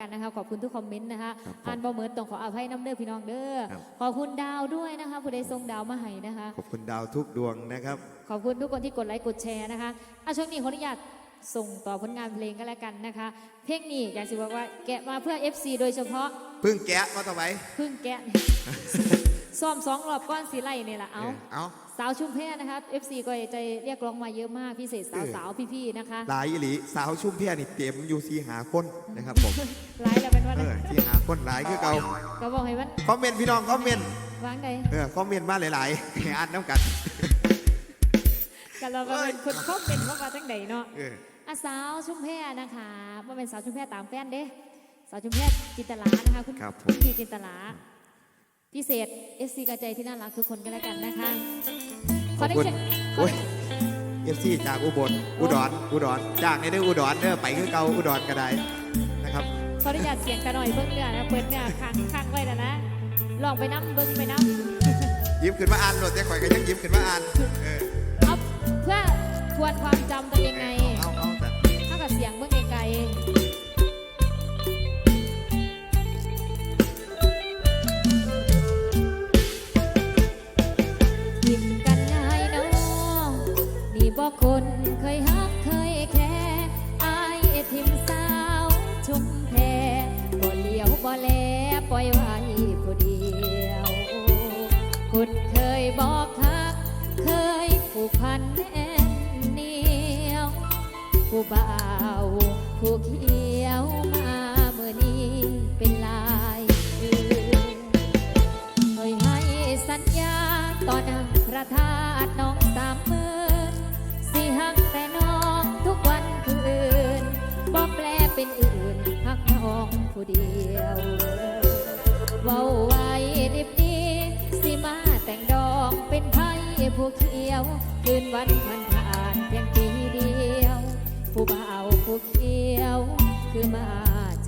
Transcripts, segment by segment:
กันนะคะขอบคุณทุกคอมเมนต์นะคะครับผมอ่านบ่เหมือนต้องขออภัยน้ำเด้อพี่น้องเด้อครับ ขอบคุณดาวด้วยนะคะผู้ใดส่งดาวมาให้นะคะ ขอบคุณดาวทุกดวงนะครับ ขอบคุณทุกคนที่กดไลค์กดแชร์นะคะอาช่วงนี้ขออนุญาตส่งต่อผลงานเพลงก็แล้วกันนะคะ เพลงนี้อยากจะบอกว่าแกะมาเพื่อ FC โดยเฉพาะเพิ่งแกะมาต่อไปเพิ่งแกะซ้อมสองรอบก้อนสีไล่นี่แหละเอา เอา สาวชุมแพนะคะ FC ก็ใจเรียกร้องมาเยอะมากพิเศษสาวสาวๆพี่ๆนะคะหลายอีหลีสาวชุ่มเพียนี่เต็มอยู่สีหาคนนะครับผมไลฟ์แล้วเป็นว่าเออสีหาคนหลายคือเก่าก็บอกให้มันคอมเมนต์พี่น้องคอมเมนต์วางใดเออคอมเมนต์มาหลายๆให้อ่านน้ำกันกันเราก็เป็นคนคอมเมนต์เข้ามาทั้งใดเนาะเอออาสาวชุมแพนะคะว่าเป็นสาวชุมแพตามแฟนเด้สาวชุมแพจินตลานะคะคุณครับผมณพี่จินตลาพิเศษเอสซีกระใจที่น่ารักทุกคนกันแล้วกันนะคะ ขอบคุณเชิญโอ้ยเอฟซีจากอุบลอุดรอุดรจากในเด้ออุดรเด้อไปคือเก่าอุดรก็ได้นะครับขออนุญาตเสียงกันหน่อยเบิ้งเนื้อนะเปิดเนื้อค้างค้างไว้แล้วนะลองไปน้ำเบิ้งไปน้ำยิ้มขึ้นมาอ่านโหลดแต่ข่อยก็ยังยิ้มขึ้นมาอ่านเออเอาเพื่อทวนความจำตัวเองไง ธาตุน้องสามมื่นสิหักแต่น้องทุกวันคืนบ่แปลเป็นอื่นหักน้องผู้เดียวเว้าไว้ดิบดีสิมาแต่งดองเป็นไพ่ผู้เขียว คืนวันผ่านผ่านเพียงปีเดียว ผู้บ่าวผู้เขียวคือมาจ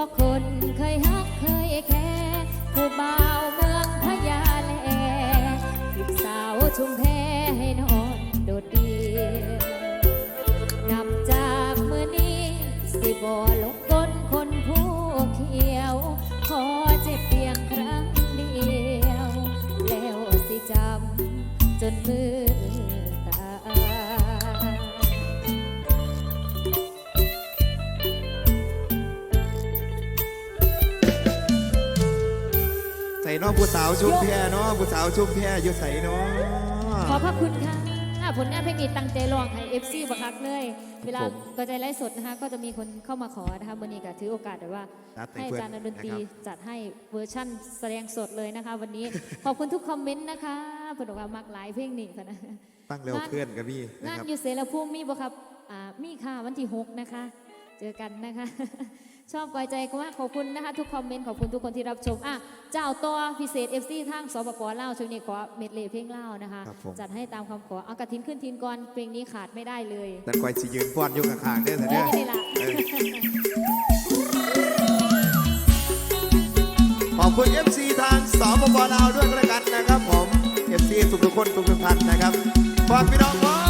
นี่บอกคนเคยฮักเคยแค่ผู้บ่าวเมืองพะยาแลทิมสาวชุมแพให้นอนโดดเดียวนับจากมือนี้สิบ่ลงกลคนผู้เขียว ขอเจ็บเพียงครั้งเดียว แล้วสิจำจนมือ ผู้สาวชุมแพ้เนาะผู้สาวชุมแพรอยู่ใสเนาะขอพระคุณค่ะผลงานเพลงนี้ตั้งใจร้องให้เอฟซีบักคักเลย เวลาก็ใจไลฟ์สดนะคะก็จะมีคนเข้ามาขอนะคะวันนี้ก็ถือโอกาสแบบว่า ให้จานดนตรีจัดให้เวอร์ชั่นแสดงสดเลยนะคะ วันนี้ขอบคุณทุกคอมเมนต์นะคะผลงานมากหลายเพลงนี่ค่ะนะตั้งเร็วเพื่อนกับพี่งานอยู่เสรภูมิมีบ่ครับมีค่ะวันที่ 6 นะคะ เจอกันนะคะ ชอบไว้ใจก็ว่าขอบคุณนะคะทุกคอมเมนต์ขอบคุณทุกคนที่รับชมอะเจ้าตัวพิเศษเอฟซีทางสปปเล่าช่วงนี้ขอเมดเล่เพลงเล่านะคะจัดให้ตามคำขอเอากระถินขึ้นทินก่อนเพลงนี้ขาดไม่ได้เลยแต่นควายสิยืนป้อนอยู่ข้างๆเด้อแต่เนี่ยขอบคุณ FC ทางสปปเล่าด้วยกันนะครับผม FC ทุกๆคนทุกๆท่านนะครับฝากพี่น้องไว้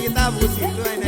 vida musicante. É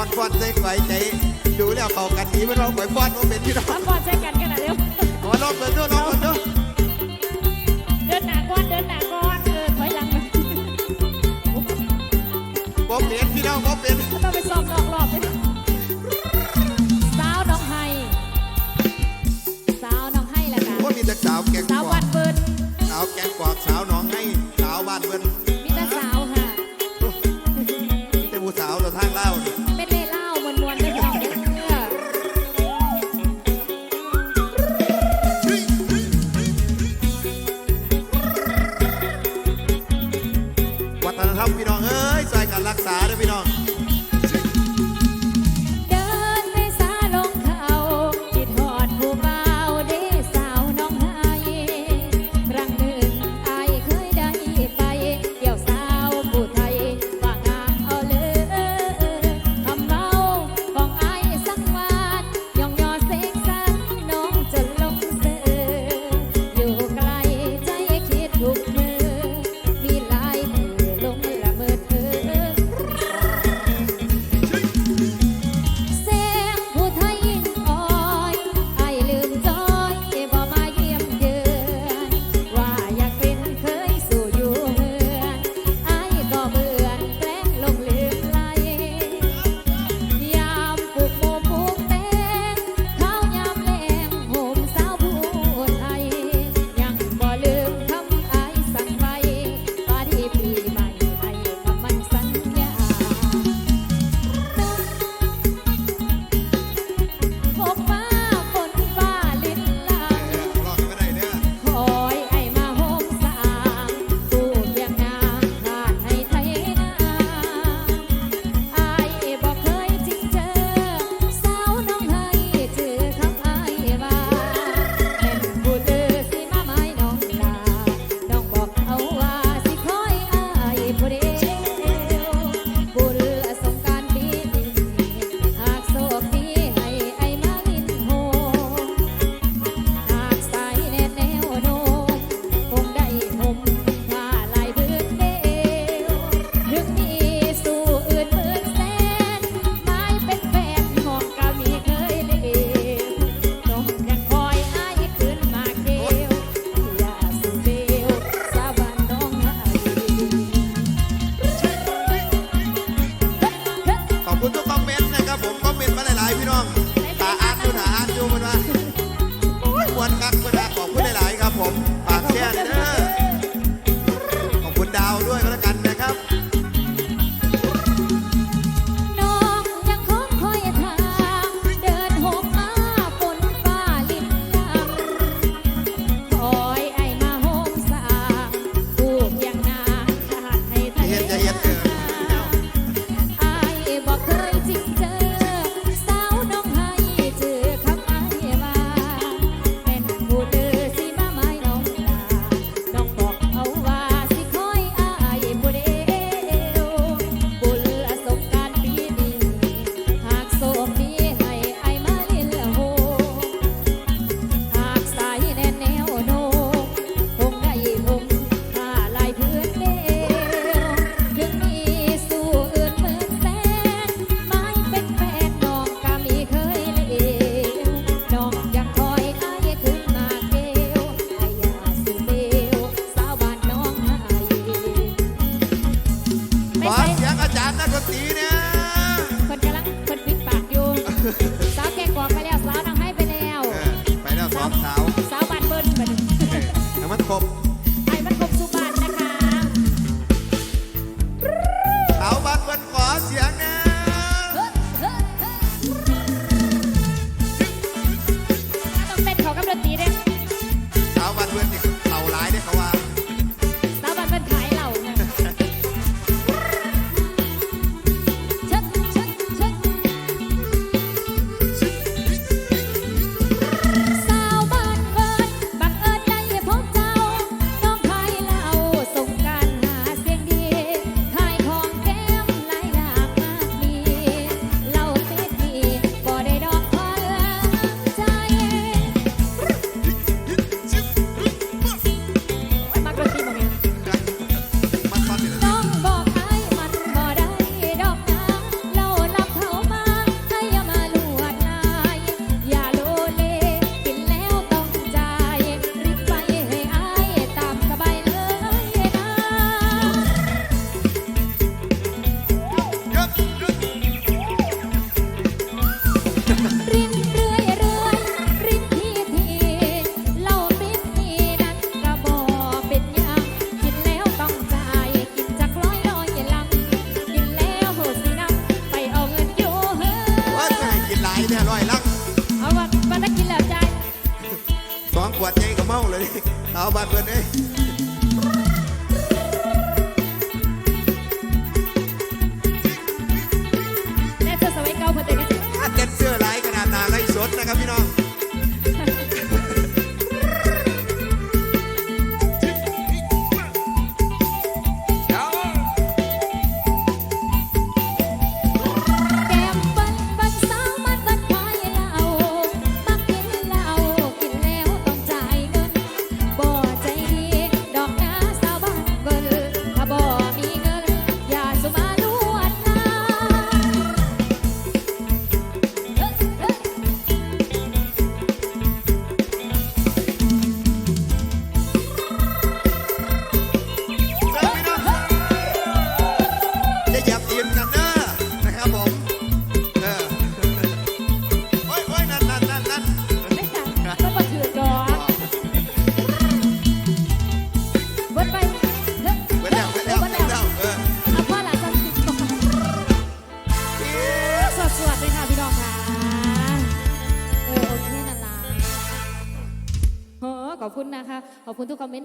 อนฟอนใส่ไข่ใจ ดูแล้วเขากันดีไมื่อเราไข่ฟอนโมาเป็นที่ร้อง ทำบอนใช้กันกันนะเร็ว ขอลองเบิ่งเด้อลองเบิ่เด้อเดินหนาก้อนเดินหนาก้อนเออถอยหลังมาบ่เป็นพี่น้อโมเป็นก็ต้องไปสอบนอกรอบไปวยสาวน้องไฮสาวน้องไฮแหละค่ะบ่มีแต่สาวแกงสาวกวาบ้านดเปิดสาวแกงกวาดสาวน้องให้สาววัานเบิร์ง เลยเอาบ้านเพื่อนเอ้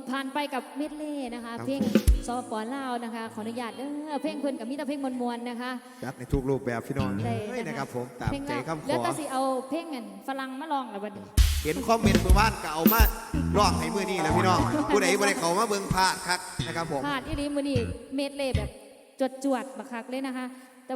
ผ่านไปกับเมดเล่นะคะ เพลงซอปอลาวนะคะ ขออนุญาตเด้อเพลงเพื่อนกับมิตรเพลงมวลๆนะคะจัดในทุกรูปแบบพี่น้องได้เฮ้ยนะครับผมตามเพลงใจลาวคำขแล้วอก็สิเอาเพลงเงินฝรั่งมาลองแล้วบัดนี้เห็นคอมเมนต์เมื่อวานก็เอามาร้องให้มือนี่แหล้วพี่น้องผู้ใดบ่ได้เขามาเบิ่งพลาดครับนะครับผมพลาดอีรีมือนี่เมดเล่แบบจวดจวดๆบักคักเลยนะคะ